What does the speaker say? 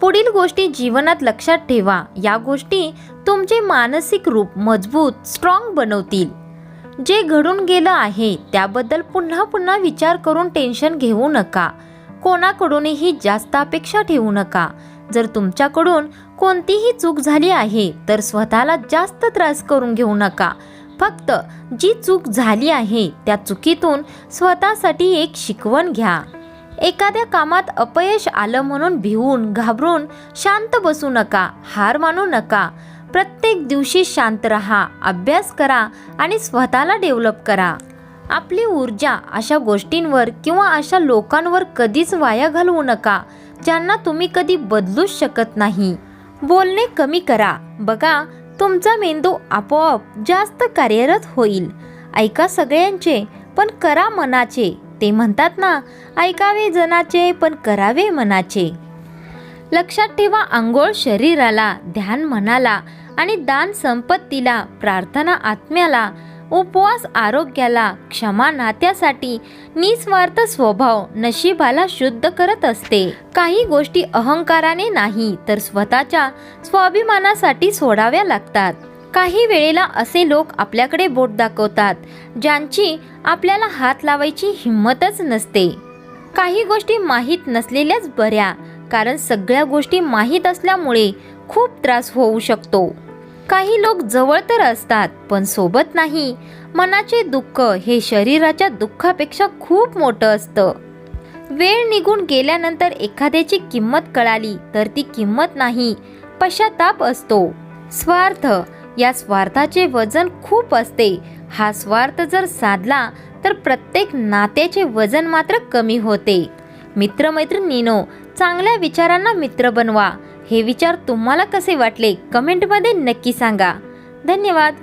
पुढील गोष्टी जीवनात लक्षात ठेवा. या गोष्टी तुमचे मानसिक रूप मजबूत स्ट्रॉंग बनवतील. जे घडून गेलं आहे त्याबद्दल पुन्हा पुन्हा विचार करून टेन्शन घेऊ नका. कोणाकडूनही जास्त अपेक्षा ठेवू नका. जर तुमच्याकडून कोणतीही चूक झाली आहे तर स्वतःला जास्त त्रास करून घेऊ नका. फक्त जी चूक झाली आहे त्या चुकीतून स्वतःसाठी एक शिकवण घ्या. एखाद्या कामात अपयश आलं म्हणून भिवून घाबरून शांत बसू नका हार मानू नका. प्रत्येक दिवशी शांत रहा अभ्यास करा आणि स्वतःला डेव्हलप करा. आपली ऊर्जा अशा गोष्टींवर किंवा अशा लोकांवर कधीच वाया घालवू नका ज्यांना तुम्ही कधी बदलूच शकत नाही. बोलणे कमी करा. बघा तुमचा मेंदू आपोआप जास्त कार्यरत होईल. ऐका सगळ्यांचे पण करा मनाचे. ते म्हणतात ना ऐकावे जनाचे पण करावे मनाचे. लक्षात ठेवा आंघोळ शरीराला ध्यान मनाला आणि दान संपत्तीला प्रार्थना आत्म्याला उपवास आरोग्याला क्षमा नात्यासाठी निस्वार्थ स्वभाव नशिबाला शुद्ध करत असते. काही गोष्टी अहंकाराने नाही तर स्वतःच्या स्वाभिमानासाठी सोडाव्या लागतात. काही वेळेला असे लोक आपल्याकडे बोट दाखवतात ज्यांची आपल्याला हात लावायची हिंमतच नसते. काही गोष्टी माहीत नसलेल्याच बऱ्या कारण सगळ्या गोष्टी माहीत असल्यामुळे खूप त्रास होऊ शकतो. काही लोक जवळ तर असतात पण सोबत नाही. मनाचे दुःख हे शरीराच्या दुःखापेक्षा खूप मोठं असतं. वेळ निघून गेल्यानंतर एखाद्याची किंमत कळाली तर ती किंमत नाही पश्चाताप असतो. स्वार्थ या स्वार्थाचे वजन खूप असते. हा स्वार्थ जर साधला तर प्रत्येक नात्याचे वजन मात्र कमी होते. मित्रमैत्रिणीनो चांगल्या विचारांना मित्र बनवा. हे विचार तुम्हाला कसे वाटले? कमेंटमध्ये नक्की सांगा. धन्यवाद.